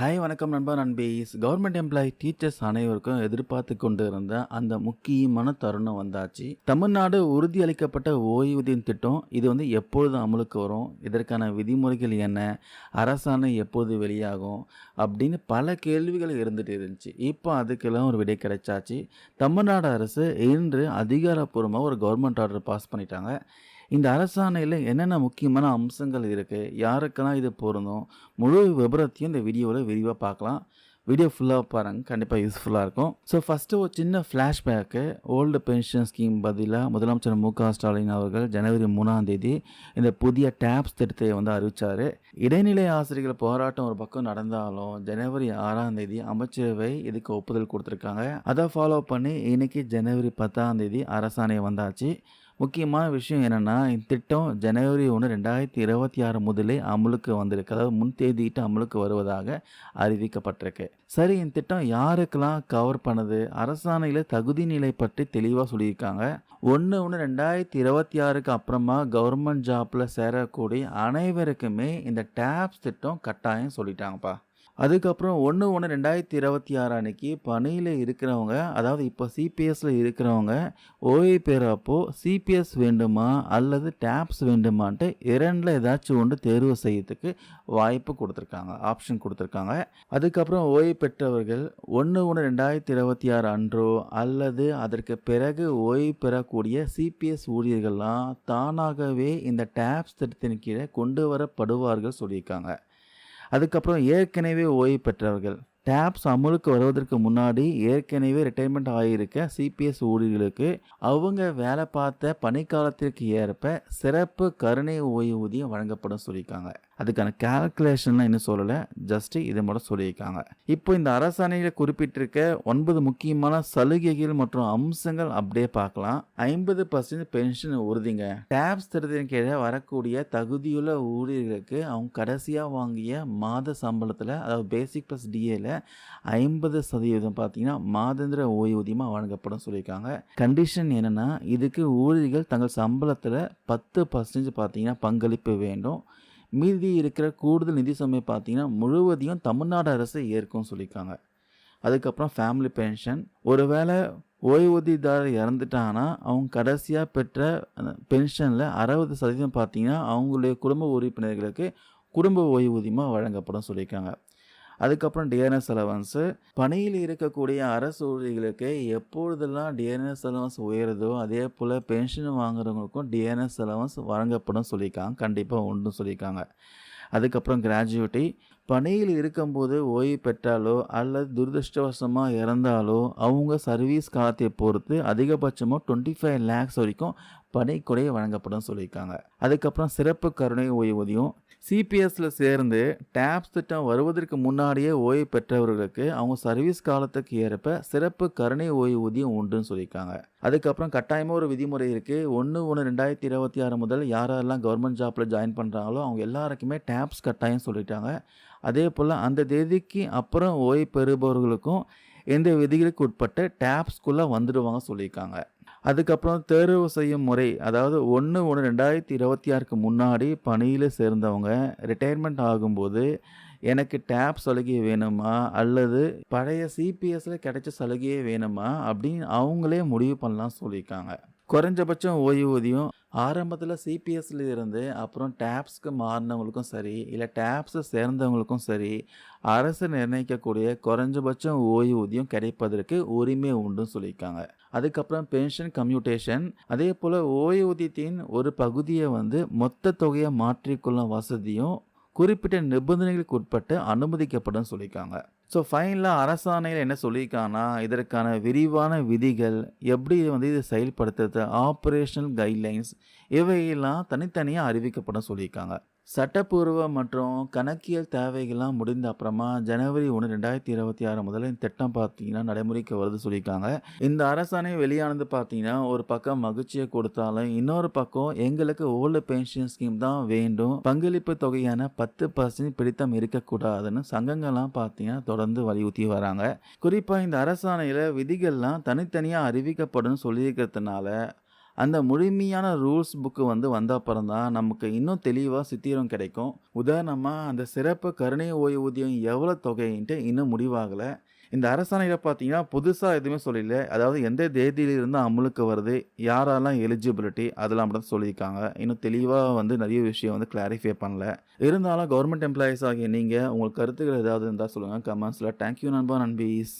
Hi வணக்கம் நண்பா நண்பீஸ் government employee teachers அனைவருக்கும் எதிர்பார்த்து கொண்டு இருந்த அந்த முக்கியமான தருணம் வந்தாச்சு. தமிழ்நாடு உறுதியளிக்கப்பட்ட ஓய்வூதியம் திட்டம் இது வந்து எப்பொழுது அமலுக்கு வரும்? இதற்கான விதிமுறைகள் என்ன? அரசாணை எப்போது வெளியாகும்? அப்படின்னு பல கேள்விகள் இருந்துட்டு இருந்துச்சு. இப்போ அதுக்கெல்லாம் ஒரு விடை கிடைச்சாச்சு. தமிழ்நாடு அரசு இன்று அதிகாரப்பூர்வமாக ஒரு கவர்மெண்ட் ஆர்டர் பாஸ் பண்ணிட்டாங்க. இந்த அரசாணையில் என்னென்ன முக்கியமான அம்சங்கள் இருக்குது யாருக்கெல்லாம் இது பொருந்தும்? முழு விபரத்தையும் இந்த வீடியோவில் விரிவாக பார்க்கலாம். வீடியோ ஃபுல்லாக பாருங்கள் கண்டிப்பாக யூஸ்ஃபுல்லாக இருக்கும். ஸோ ஃபஸ்ட்டு ஒரு சின்ன ஃப்ளாஷ்பேக்கு ஓல்டு பென்ஷன் ஸ்கீம் பதிலாக முதலமைச்சர் மு க ஸ்டாலின் அவர்கள் ஜனவரி மூணாம் தேதி இந்த புதிய டேப்ஸ் திட்டத்தை வந்து அறிவித்தார் இடைநிலை ஆசிரியர்கள் போராட்டம் ஒரு பக்கம் நடந்தாலும் ஜனவரி ஆறாம் தேதி அமைச்சரவை இதுக்கு ஒப்புதல் கொடுத்துருக்காங்க. அதை ஃபாலோ பண்ணி இன்றைக்கி ஜனவரி பத்தாம் தேதி அரசாணை வந்தாச்சு. முக்கியமான விஷயம் என்னென்னா இந்த திட்டம் ஜனவரி ஒன்று ரெண்டாயிரத்தி இருபத்தி ஆறு முதலே அமலுக்கு வந்திருக்கு. அதாவது முன் தேதியிட்டு அமலுக்கு வருவதாக அறிவிக்கப்பட்டிருக்கு. சரி இந்த திட்டம் யாருக்கெல்லாம் கவர் பண்ணுது? அரசாணையில் தகுதி நிலை பற்றி தெளிவாக சொல்லியிருக்காங்க. ஒன்று ஒன்று ரெண்டாயிரத்தி இருபத்தி ஆறுக்கு அப்புறமா கவர்மெண்ட் ஜாப்பில் சேரக்கூடிய அனைவருக்குமே இந்த டேப்ஸ் திட்டம் கட்டாயம் சொல்லிட்டாங்கப்பா. அதுக்கப்புறம் ஒன்று ஒன்று ரெண்டாயிரத்தி இருபத்தி ஆறு அன்னைக்கு பணியில் இருக்கிறவங்க அதாவது இப்போ சிபிஎஸ்சில் இருக்கிறவங்க ஓய்வு பெறப்போ சிபிஎஸ் வேண்டுமா அல்லது டேப்ஸ் வேண்டுமான்ட்டு இரண்டில் ஏதாச்சும் ஒன்று தேர்வு செய்யறதுக்கு வாய்ப்பு கொடுத்துருக்காங்க ஆப்ஷன் கொடுத்துருக்காங்க. அதுக்கப்புறம் ஓய்வு பெற்றவர்கள் ஒன்று ஒன்று ரெண்டாயிரத்தி இருபத்தி ஆறு அன்றோ அல்லது அதற்கு பிறகு ஓய்வு பெறக்கூடிய சிபிஎஸ் ஊழியர்கள்லாம் தானாகவே இந்த டேப்ஸ் திட்டத்தின் கீழே கொண்டு வரப்படுவார்கள் சொல்லியிருக்காங்க. அதுக்கப்புறம் ஏற்கனவே ஓய்வு பெற்றவர்கள். டேப்ஸ் அமலுக்கு வருவதற்கு முன்னாடி ஏற்கனவே ரிட்டைர்மெண்ட் ஆகியிருக்க சிபிஎஸ் ஊழியர்களுக்கு அவங்க வேலை பார்த்த பணிக்காலத்திற்கு ஏற்ப சிறப்பு கருணை ஓய்வூதியம் வழங்கப்படும் சொல்லியிருக்காங்க. அதுக்கான கேல்குலேஷன்லாம் இன்னும் சொல்லலை. ஜஸ்ட்டு இதை மட்டும் சொல்லியிருக்காங்க. இப்போ இந்த அரசாணையில் குறிப்பிட்டிருக்க ஒன்பது முக்கியமான சலுகைகள் மற்றும் அம்சங்கள் அப்படியே பார்க்கலாம். ஐம்பது பர்சன்ட் பென்ஷன் உறுதிங்க. டேப்ஸ் திட்டத்தின் கீழே வரக்கூடிய தகுதியுள்ள ஊழியர்களுக்கு அவங்க கடைசியாக வாங்கிய மாத சம்பளத்தில் அதாவது பேசிக் ப்ளஸ் டிஏல ஐம்பது சதவீதம் பார்த்தீங்கன்னா மாதந்திர ஓய்வூதியமாக வழங்கப்படும் சொல்லியிருக்காங்க. கண்டிஷன் என்னென்னா இதுக்கு ஊழியர்கள் தங்கள் சம்பளத்தில் பத்து பர்சன்டேஜ் பார்த்தீங்கன்னா பங்களிப்பு வேண்டும். மீதி இருக்கிற கூடுதல் நிதி சுமை பார்த்தீங்கன்னா முழுவதையும் தமிழ்நாடு அரசு ஏற்கும் சொல்லியிருக்காங்க. அதுக்கப்புறம் ஃபேமிலி பென்ஷன் ஒருவேளை ஓய்வூதியதாரர் இறந்துட்டாங்கன்னா அவங்க கடைசியாக பெற்ற பென்ஷனில் அறுபது சதவீதம் பார்த்திங்கன்னா அவங்களுடைய குடும்ப உறுப்பினர்களுக்கு குடும்ப ஓய்வூதியமாக வழங்கப்படும் சொல்லியிருக்காங்க. அதுக்கப்புறம் டிஎன்எஸ் அலவன்ஸு பணியில் இருக்கக்கூடிய அரசு ஊழியர்களுக்கு எப்பொழுதெல்லாம் டிஎன்எஸ் அலவன்ஸ் உயருதோ அதே போல் பென்ஷன் வாங்குறவங்களுக்கும் டிஎன்எஸ் அலவன்ஸ் வழங்கப்படும் சொல்லியிருக்காங்க. கண்டிப்பாக உண்டு சொல்லியிருக்காங்க. அதுக்கப்புறம் கிராஜுவேட்டி பணியில் இருக்கும்போது ஓய்வு பெற்றாலோ அல்லது துரதிருஷ்டவசமாக இறந்தாலோ அவங்க சர்வீஸ் காலத்தை பொறுத்து அதிகபட்சமாக டுவெண்ட்டி ஃபைவ் லேக்ஸ் வரைக்கும் பணிக்கொடை வழங்கப்படும் சொல்லியிருக்காங்க. அதுக்கப்புறம் சிறப்பு கருணை ஓய்வூதியம். சிபிஎஸ்ல சேர்ந்து டேப்ஸ் திட்டம் வருவதற்கு முன்னாடியே ஓய்வு பெற்றவர்களுக்கு அவங்க சர்வீஸ் காலத்துக்கு ஏற்ப சிறப்பு கருணை ஓய்வூதியம் உண்டுன்னு சொல்லியிருக்காங்க. அதுக்கப்புறம் கட்டாயமாக ஒரு விதிமுறை இருக்குது ஒன்று ஒன்று ரெண்டாயிரத்தி இருபத்தி ஆறு முதல் யாரெல்லாம் கவர்மெண்ட் ஜாப்பில் ஜாயின் பண்ணுறாங்களோ அவங்க எல்லாருக்குமே டேப்ஸ் கட்டாயம் சொல்லிட்டாங்க. அதே போல் அந்த தேதிக்கு அப்புறம் ஓய்வு பெறுபவர்களுக்கும் எந்த விதிகளுக்கு உட்பட்டு டேப்ஸ்குள்ளே வந்துடுவாங்க சொல்லியிருக்காங்க. அதுக்கப்புறம் தேர்வு செய்யும் முறை அதாவது ஒன்று ஒன்று ரெண்டாயிரத்தி இருபத்தி ஆறுக்கு முன்னாடி பணியில் சேர்ந்தவங்க ரிட்டையர்மெண்ட் ஆகும்போது எனக்கு டேப் சலுகை வேணுமா? அல்லது பழைய சிபிஎஸ்ல கிடைச்ச சலுகையே வேணுமா? அப்படின்னு அவங்களே முடிவு பண்ணலாம் சொல்லியிருக்காங்க. குறைஞ்சபட்சம் ஓய்வூதியம் ஆரம்பத்தில் சிபிஎஸ்ல இருந்து அப்புறம் டேப்ஸ்க்கு மாறினவங்களுக்கும் சரி இல்லை டேப்ஸை சேர்ந்தவங்களுக்கும் சரி அரசு நிர்ணயிக்கக்கூடிய குறைஞ்சபட்சம் ஓய்வூதியம் கிடைப்பதற்கு உரிமை உண்டுன்னு சொல்லியிருக்காங்க. அதுக்கப்புறம் பென்ஷன் கம்யூட்டேஷன் அதே போல் ஓய்வூதியத்தின் ஒரு பகுதியை வந்து மொத்த தொகையை மாற்றிக்கொள்ளும் வசதியும் குறிப்பிட்ட நிபந்தனைகளுக்கு உட்பட்டு அனுமதிக்கப்படும் சொல்லியிருக்காங்க. ஸோ ஃபைனலாக அரசாணையில் என்ன சொல்லியிருக்காங்கன்னா இதற்கான விரிவான விதிகள் எப்படி வந்து இதை செயல்படுத்துறது ஆப்ரேஷனல் கைட்லைன்ஸ் இவையெல்லாம் தனித்தனியாக அறிவிக்கப்படும் சொல்லியிருக்காங்க. சட்டப்பூர்வ மற்றும் கணக்கியல் தேவைகள்லாம் முடிந்த அப்புறமா ஜனவரி ஒன்று ரெண்டாயிரத்தி இருபத்தி ஆறு முதல்ல இந்த திட்டம் பார்த்தீங்கன்னா நடைமுறைக்கு வருது சொல்லியிருக்காங்க. இந்த அரசாணை வெளியானது பார்த்தீங்கன்னா ஒரு பக்கம் மகிழ்ச்சியை கொடுத்தாலும் இன்னொரு பக்கம் எங்களுக்கு ஓல்டு பென்ஷன் ஸ்கீம் தான் வேண்டும். பங்களிப்பு தொகையான பத்து பர்சன்ட் பிடித்தம் இருக்கக்கூடாதுன்னு சங்கங்கள்லாம் பார்த்தீங்கன்னா தொடர்ந்து வலியுறுத்தி வராங்க. குறிப்பாக இந்த அரசாணையில் விதிகள்லாம் தனித்தனியாக அறிவிக்கப்படும் சொல்லியிருக்கிறதுனால அந்த முழுமையான ரூல்ஸ் புக்கு வந்து வந்த அப்புறம் தான் நமக்கு இன்னும் தெளிவாக சித்திரம் கிடைக்கும். உதாரணமாக அந்த சிறப்பு கருணை ஓய்வூதியம் எவ்வளோ தொகைன்ட்டு இன்னும் முடிவாகலை இந்த அரசாணையில் பார்த்தீங்கன்னா, புதுசாக எதுவுமே சொல்லல. அதாவது எந்த தேதியிலிருந்து அமலுக்கு வருது, யாரெல்லாம் எலிஜிபிலிட்டி அதெல்லாம் மட்டும் சொல்லியிருக்காங்க. இன்னும் தெளிவாக வந்து நிறைய விஷயம் வந்து கிளாரிஃபை பண்ணல. இருந்தாலும் கவர்மெண்ட் எம்ப்ளாயீஸ் ஆகிய நீங்கள் உங்கள் கருத்துக்கள் ஏதாவது இருந்தால் சொல்லுங்கள் கமெண்ட்ஸில் தேங்க் யூ நண்பா, நண்பீஸ்.